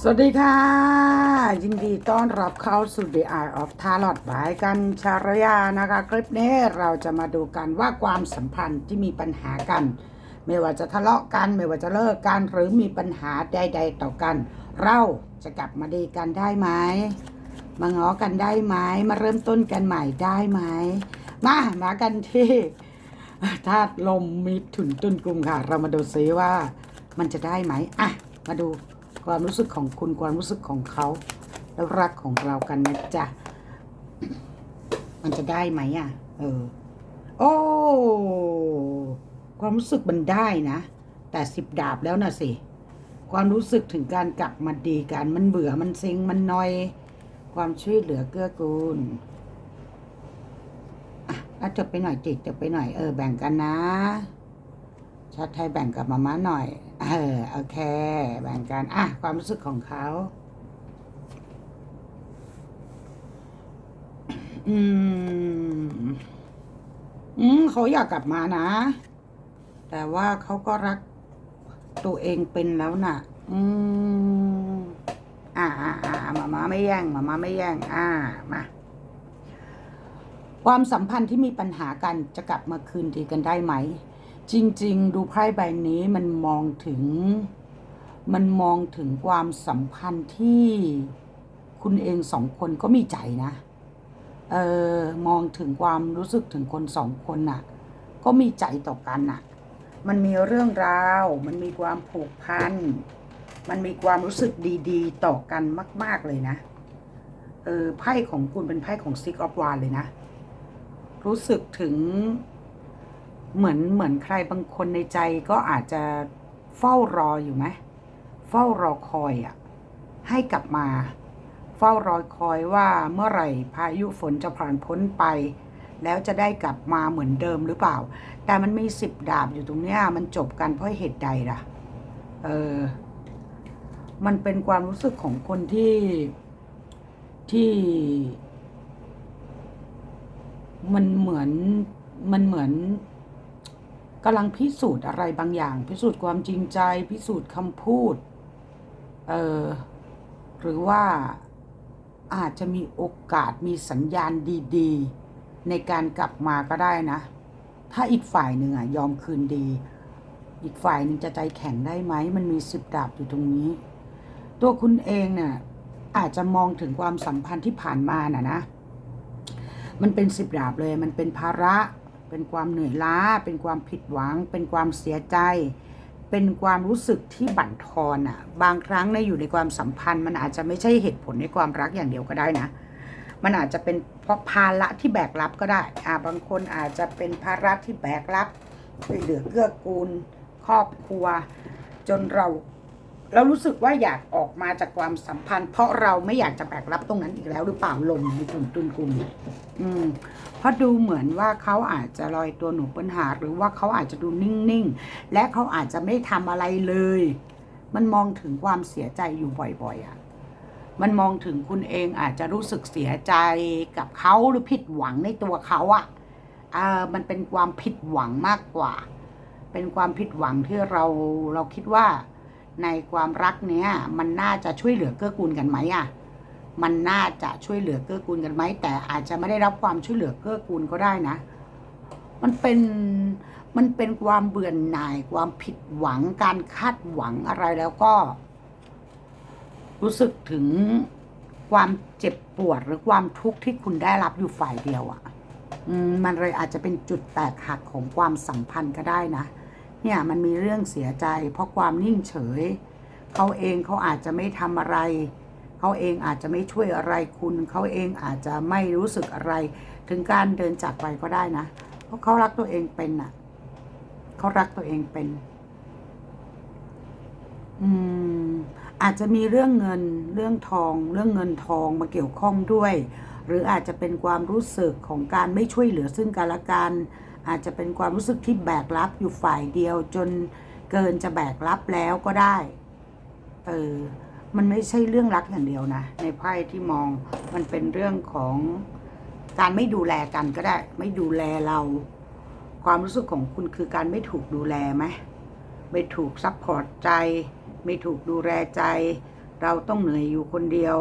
สวัสดีค่ะ ยินดีต้อนรับเข้าสู่ The Eye of Tarot บายกันชารยานะคะ คลิปนี้เราจะมาดูกันว่าความสัมพันธ์ที่มีปัญหากัน ไม่ว่าจะทะเลาะกัน ไม่ว่าจะเลิกกัน หรือมีปัญหาใด ๆ ต่อกัน เราจะกลับมาดีกันได้ไหมมาง้อกันได้ไหมมาเริ่มต้นกันใหม่ได้ไหมมามากันที่ธาตุลมมีถุนตุนกลุ่มค่ะ เรามาดูซิว่ามันจะได้ไหมอะมาดู ความรู้สึกของคุณความรู้สึกของเขาแล้วรักของเรากันนะจ๊ะมันจะได้ไหมอะ เออ โอ้ ความรู้สึกมันได้นะ แต่สิบดาบแล้วนะสิ ความรู้สึกถึงการกลับมาดีกันมันเบื่อมันเซ็งมันนอย ความช่วยเหลือเกื้อกูลอะอะจบไปหน่อยจิตจบไปหน่อยเออแบ่งกันนะ ชาติไทยแบ่งกับมาม่าหน่อย เออโอเค แบ่งกัน อะ ความรู้สึกของเขา อืม อืมเขาอยากกลับมานะ แต่ว่าเขาก็รักตัวเองเป็นแล้วน่ะ อืม อ่าอ่าอ่ามาม่าไม่แย่งมาม่าไม่แย่ง อ่า มาความสัมพันธ์ที่มีปัญหากันจะกลับมาคืนดีกันได้ไหม จริง ๆ ดูไพ่ใบนี้มันมองถึง มันมองถึงความสัมพันธ์ที่คุณเองสองคนก็มีใจนะ เออมองถึงความรู้สึกถึงคนสองคนน่ะ ก็มีใจต่อกันน่ะ มันมีเรื่องราว มันมีความผูกพัน มันมีความรู้สึกดีๆ ต่อกันมาก ๆเลยนะ เออไพ่ของคุณเป็นไพ่ของซิกออฟวานเลยนะ รู้สึกถึง เหมือนเหมือนใครบางคนในใจก็อาจจะเฝ้ารออยู่ไหมเฝ้ารอคอยอะให้กลับมา เฝ้ารอคอยว่าเมื่อไหร่พายุฝนจะผ่านพ้นไป แล้วจะได้กลับมาเหมือนเดิมหรือเปล่า แต่มันมีสิบดาบอยู่ตรงเนี้ยมันจบกันเพราะเหตุใดล่ะเออมันเป็นความรู้สึกของคนที่ที่ มันเหมือนมันเหมือน กำลังพิสูจน์อะไรบางอย่าง พิสูจน์ความจริงใจ พิสูจน์คำพูด เออหรือว่าอาจจะมีโอกาสมีสัญญาณดีๆ ในการกลับมาก็ได้นะ ถ้าอีกฝ่ายหนึ่งอะยอมคืนดี อีกฝ่ายหนึ่งจะใจแข็งได้ไหม มันมีสิบดาบอยู่ตรงนี้ ตัวคุณเองเนี่ยอาจจะมองถึงความสัมพันธ์ที่ผ่านมาน่ะนะ มันเป็นสิบดาบเลย มันเป็นภาระ เป็นความเหนื่อยล้า เป็นความผิดหวัง เป็นความเสียใจ เป็นความรู้สึกที่บั่นทอนอะ บางครั้งในอยู่ในความสัมพันธ์ มันอาจจะไม่ใช่เหตุผลในความรักอย่างเดียวก็ได้นะ มันอาจจะเป็นเพราะภาระที่แบกรับก็ได้ อ่าบางคนอาจจะเป็นภาระที่แบกรับช่วยเหลือเกื้อกูล ครอบครัว จนเรา เรารู้สึกว่าอยากออกมาจากความสัมพันธ์ เพราะเราไม่อยากจะแบกรับตรงนั้นอีกแล้วหรือเปล่าลมในกลุ่มตุนกลุ่มอืมเพราะดูเหมือนว่าเขาอาจจะลอยตัวหนูปัญหา หรือว่าเขาอาจจะดูนิ่งๆ และเขาอาจจะไม่ทำอะไรเลย มันมองถึงความเสียใจอยู่บ่อยๆอะมันมองถึงคุณเองอาจจะรู้สึกเสียใจกับเขาหรือผิดหวังในตัวเขาอะอ่ามันเป็นความผิดหวังมากกว่า เป็นความผิดหวังที่เราเราคิดว่า ในความรักเนี้ยมันน่าจะช่วยเหลือเกื้อกูลกันไหมอะมันน่าจะช่วยเหลือเกื้อกูลกันไหมแต่อาจจะไม่ได้รับความช่วยเหลือเกื้อกูลก็ได้นะ มันเป็นมันเป็นความเบื่อหน่าย ความผิดหวังการคาดหวังอะไรแล้วก็ รู้สึกถึงความเจ็บปวดหรือความทุกข์ที่คุณได้รับอยู่ฝ่ายเดียวอะ่ะมันเลยอาจจะเป็นจุดแตกหักของความสัมพันธ์ก็ได้นะ เนี่ยมันมีเรื่องเสียใจ เพราะความนิ่งเฉย เขาเองเขาอาจจะไม่ทำอะไร เขาเองอาจจะไม่ช่วยอะไรคุณ เขาเองอาจจะไม่รู้สึกอะไร ถึงการเดินจากไปก็ได้นะ เพราะเขารักตัวเองเป็นน่ะ เขารักตัวเองเป็น อืม อาจจะมีเรื่องเงิน เรื่องทอง เรื่องเงินทองมาเกี่ยวข้องด้วย หรืออาจจะเป็นความรู้สึกของการไม่ช่วยเหลือซึ่งกันและกัน อาจจะเป็นความรู้สึกที่แบกรับอยู่ฝ่ายเดียว จนเกินจะแบกรับแล้วก็ได้ เออ มันไม่ใช่เรื่องรักอย่างเดียวนะ ในไพ่ที่มองมันเป็นเรื่องของการไม่ดูแลกันก็ได้ ไม่ดูแลเรา ความรู้สึกของคุณคือการไม่ถูกดูแลไหมไม่ถูกซัพพอร์ตใจ ไม่ถูกดูแลใจ เราต้องเหนื่อยอยู่คนเดียว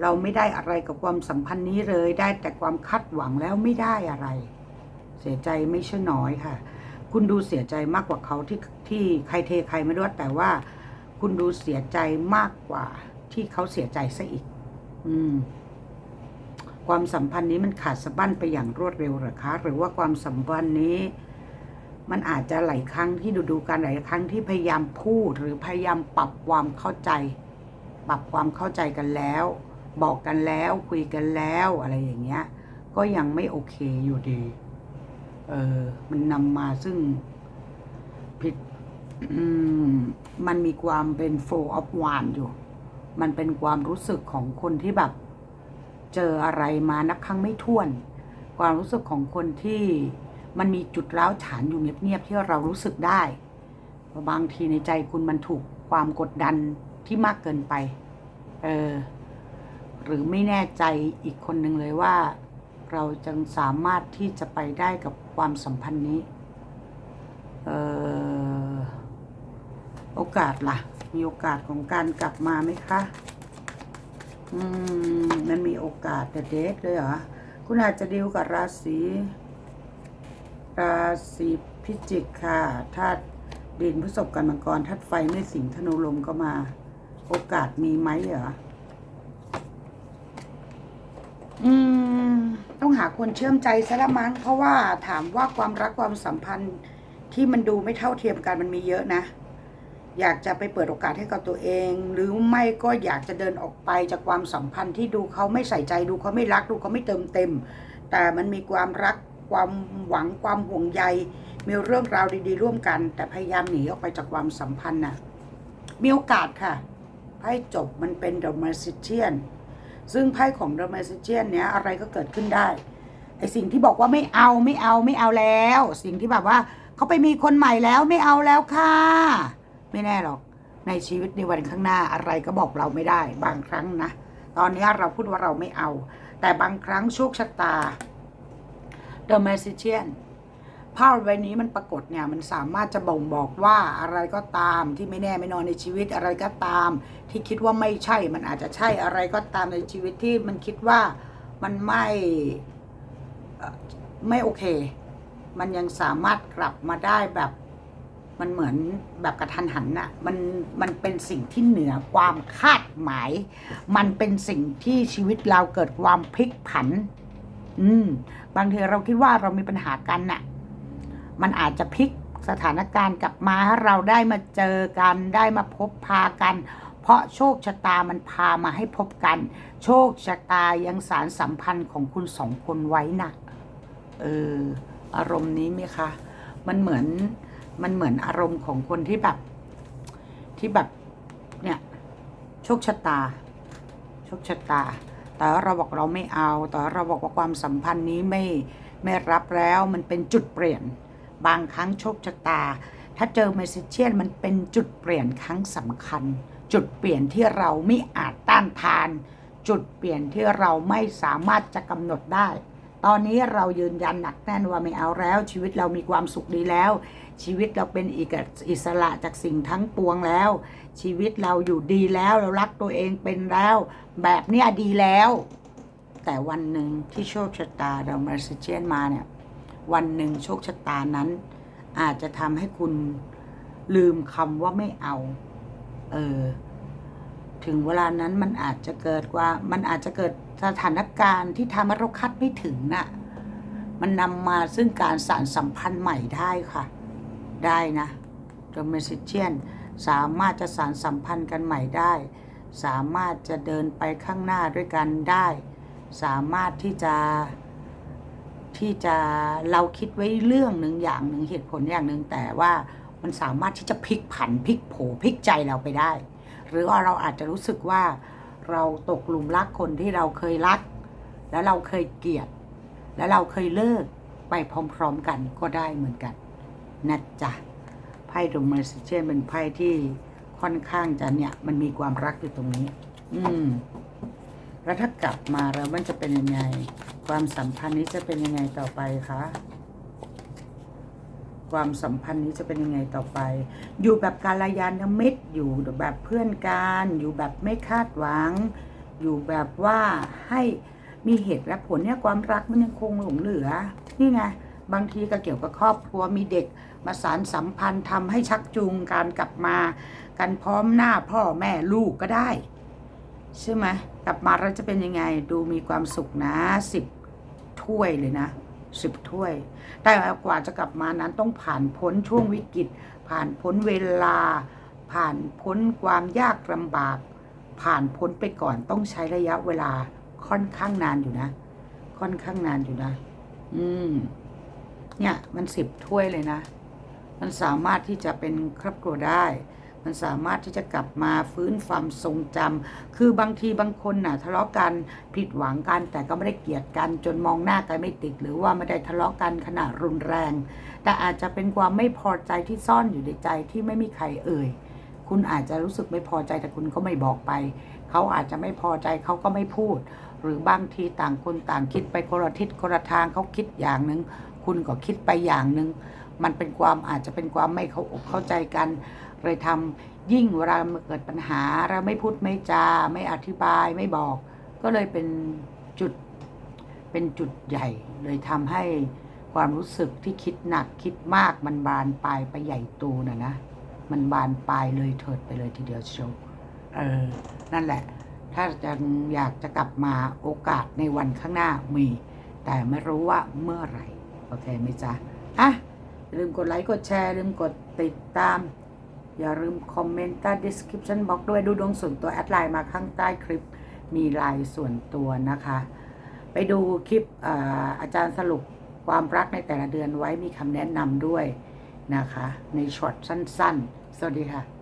เราไม่ได้อะไรกับความสัมพันธ์นี้เลย ได้แต่ความคาดหวังแล้วไม่ได้อะไร เสียใจไม่ใช่น้อยค่ะ คุณดูเสียใจมากกว่าเขาที่ที่ใครเทใครไม่รู้แต่ว่า คุณดูเสียใจมากกว่า ที่เขาเสียใจซะอีก อืม ความสัมพันธ์นี้มันขาดสะบั้นไปอย่างรวดเร็วหรือคะ หรือว่าความสัมพันธ์นี้ มันอาจจะหลายครั้งที่ดูดูกันหลายครั้งที่พยายามพูดหรือพยายามปรับความเข้าใจ ปรับความเข้าใจกันแล้ว บอกกันแล้วคุยกันแล้วอะไรอย่างเงี้ย ก็ยังไม่โอเคอยู่ดี เออมันนำมาซึ่งผิดมมันมีความเป็น flow of one อยู่ มันเป็นความรู้สึกของคนที่แบบ เจออะไรมานับครั้งไม่ถ้วน ความรู้สึกของคนที่มันมีจุดร้าวฉานอยู่เงียบๆที่เรารู้สึกได้ บางทีในใจคุณมันถูกความกดดันที่มากเกินไป เออ หรือไม่แน่ใจอีกคนหนึ่งเลยว่า เราจะสามารถที่จะไปได้กับ ความสัมพันธ์นี้ออโอกาสล่ะ มีโอกาสของการกลับมาไหมคะ อืม มันมีโอกาสแต่เด็กเลยเหรอ คุณอาจจะดีลกับราศีราศีพิจิกค่ะธาตุดินพฤษภกันมังกรธาตุไฟไม่สิงธนูลมก็มา โอกาสมีไหมเหรอ อืม ต้องหาคนเชื่อมใจซะละมั้งเพราะว่าถามว่าความรักความสัมพันธ์ที่มันดูไม่เท่าเทียมกันมันมีเยอะนะ อยากจะไปเปิดโอกาสให้กับตัวเอง หรือไม่ก็อยากจะเดินออกไปจากความสัมพันธ์ที่ดูเขาไม่ใส่ใจดูเขาไม่รักดูเขาไม่เติมเต็ม แต่มันมีความรักความหวังความห่วงใย มีเรื่องราวดีๆ ร่วมกัน แต่พยายามหนีออกไปจากความสัมพันธ์น่ะมีโอกาสค่ะไพ่จบมันเป็น The Magician ซึ่ ซึ่งไพ่ของ The Magician เนี้ยอะไรก็เกิดขึ้นได้ไอสิ่งที่บอกว่าไม่เอาไม่เอาไม่เอาแล้ว สิ่งที่แบบว่าเขาไปมีคนใหม่แล้วไม่เอาแล้วค่ะ ไม่แน่หรอก ในชีวิตในวันข้างหน้าอะไรก็บอกเราไม่ได้ บางครั้งนะ ตอนนี้เราพูดว่าเราไม่เอา แต่บางครั้งโชคชะตา The Magician ภาพใบนี้มันปรากฏเนี่ยมันสามารถจะบ่งบอกว่าอะไรก็ตามที่ไม่แน่ไม่นอนในชีวิตอะไรก็ตาม ที่คิดว่าไม่ใช่มันอาจจะใช่อะไรก็ตามในชีวิตที่มันคิดว่ามันไม่ไม่โอเค มันยังสามารถกลับมาได้แบบมันเหมือนแบบกระทันหันน่ะมันมันเป็นสิ่งที่เหนือความคาดหมาย มันเป็นสิ่งที่ชีวิตเราเกิดความพลิกผัน อืม บางทีเราคิดว่าเรามีปัญหากันน่ะ มันอาจจะพลิกสถานการณ์กลับมาให้เราได้มาเจอกันได้มาพบพากัน เพราะโชคชะตามันพามาให้พบกัน โชคชะตายังสารสัมพันธ์ของคุณสองคนไว้นะเอออารมณ์นี้ไหมคะ มันเหมือนมันเหมือนอารมณ์ของคนที่แบบที่แบบเนี่ยโชคชะตา โชคชะตา แต่เราบอกเราไม่เอา แต่เราบอกว่าความสัมพันธ์นี้ไม่ไม่รับแล้วมันเป็นจุดเปลี่ยน บางครั้งโชคชะตา ถ้าเจอเมสเชียนมันเป็นจุดเปลี่ยนครั้งสำคัญ จุดเปลี่ยนที่เราไม่อาจต้านทาน จุดเปลี่ยนที่เราไม่สามารถจะกำหนดได้ ตอนนี้เรายืนยันหนักแน่นว่าไม่เอาแล้ว ชีวิตเรามีความสุขดีแล้ว ชีวิตเราเป็นอิอิสระจากสิ่งทั้งปวงแล้ว ชีวิตเราอยู่ดีแล้วเรารักตัวเองเป็นแล้ว แบบเนี้ยดีแล้ว แต่วันหนึ่งที่โชคชะตาเรามาซิเชียนมาเนี่ย วันหนึ่งโชคชะตานั้น อาจจะทำให้คุณลืมคำว่าไม่เอา เออ ถึงเวลานั้นมันอาจจะเกิดว่า มันอาจจะเกิดสถานการณ์ที่ทำให้เราคาดไม่ถึงน่ะ มันนำมาซึ่งการสานสัมพันธ์ใหม่ได้ค่ะ ได้นะ The Magician สามารถจะสานสัมพันธ์กันใหม่ได้ สามารถจะเดินไปข้างหน้าด้วยกันได้ สามารถที่จะ ที่จะเราคิดไว้เรื่องหนึ่งอย่างหนึ่งเหตุผลอย่างหนึ่งแต่ว่ามันสามารถที่จะพลิกผันพลิกโผพลิกใจเราไปได้ หรือว่าเราอาจจะรู้สึกว่าเราตกหลุมรักคนที่เราเคยรัก แล้วเราเคยเกลียด แล้วเราเคยเลิกไปพร้อมๆกันก็ได้เหมือนกันนะจ๊ะไพ่ดงมาซิเชนเป็นไพ่ที่ค่อนข้างจะเนี่ยมันมีความรักอยู่ตรงนี้ อืม แล้วถ้ากลับมาแล้วมันจะเป็นยังไง ความสัมพันธ์นี้จะเป็นยังไงต่อไปคะความสัมพันธ์นี้จะเป็นยังไงต่อไป อยู่แบบกาลยานมิตร อยู่แบบเพื่อนกัน อยู่แบบไม่คาดหวัง อยู่แบบว่าให้มีเหตุและผลเนี่ยความรักมันยังคงหลงเหลือ นี่ไง บางทีก็เกี่ยวกับครอบครัว มีเด็กมาสารสัมพันธ์ทำให้ชักจูงการกลับมา กันพร้อมหน้าพ่อแม่ลูกก็ได้ ใช่ไหม กลับมาเราจะเป็นยังไง ดูมีความสุขนะสิบ ถ้วยเลยนะสิบถ้วย แต่กว่าจะกลับมานั้นต้องผ่านพ้นช่วงวิกฤต ผ่านพ้นเวลา ผ่านพ้นความยากลำบาก ผ่านพ้นไปก่อนต้องใช้ระยะเวลาค่อนข้างนานอยู่นะ ค่อนข้างนานอยู่นะ อืม เนี่ย มันสิบถ้วยเลยนะ มันสามารถที่จะเป็นครอบครัวได้ มันสามารถที่จะกลับมาฟื้นความทรงจำคือบางทีบางคนน่ะทะเลาะกันผิดหวังกัน แต่ก็ไม่ได้เกลียดกันจนมองหน้ากันไม่ติด หรือว่าไม่ได้ทะเลาะกันขนาดรุนแรง แต่อาจจะเป็นความไม่พอใจที่ซ่อนอยู่ในใจที่ไม่มีใครเอ่ย คุณอาจจะรู้สึกไม่พอใจแต่คุณก็ไม่บอกไป เขาอาจจะไม่พอใจเขาก็ไม่พูด หรือบางทีต่างคนต่างคิดไปคนละทิศคนละทางเขาคิดอย่างหนึ่งคุณก็คิดไปอย่างหนึ่งมันเป็นความอาจจะเป็นความไม่เข้าอกเข้าใจกัน เลยทำยิ่งเวลาเกิดปัญหาเราไม่พูดไม่จา ไม่อธิบายไม่บอก ก็เลยเป็นจุดเป็นจุดใหญ่ เลยทำให้ความรู้สึกที่คิดหนักคิดมากมันบานปลายไปใหญ่โตนะนะ มันบานปลายเลยเถิดไปเลยทีเดียวเชียวเออนั่นแหละ ถ้าจะอยากจะกลับมาโอกาสในวันข้างหน้ามี แต่ไม่รู้ว่าเมื่อไหร่ โอเคไหมจ๊ะอะลืมกดไลค์กดแชร์ ลืมกดติดตาม อย่าลืมคอมเมนต์ใต้ description box ด้วยดูดวงส่วนตัวแอดไลน์มาข้างใต้คลิปมีไลน์ส่วนตัวนะคะ ไปดูคลิปอาอาจารย์สรุปความรักในแต่ละเดือนไว้มีคำแนะนำด้วยนะคะ ในช็อตสั้น ๆ สวัสดีค่ะ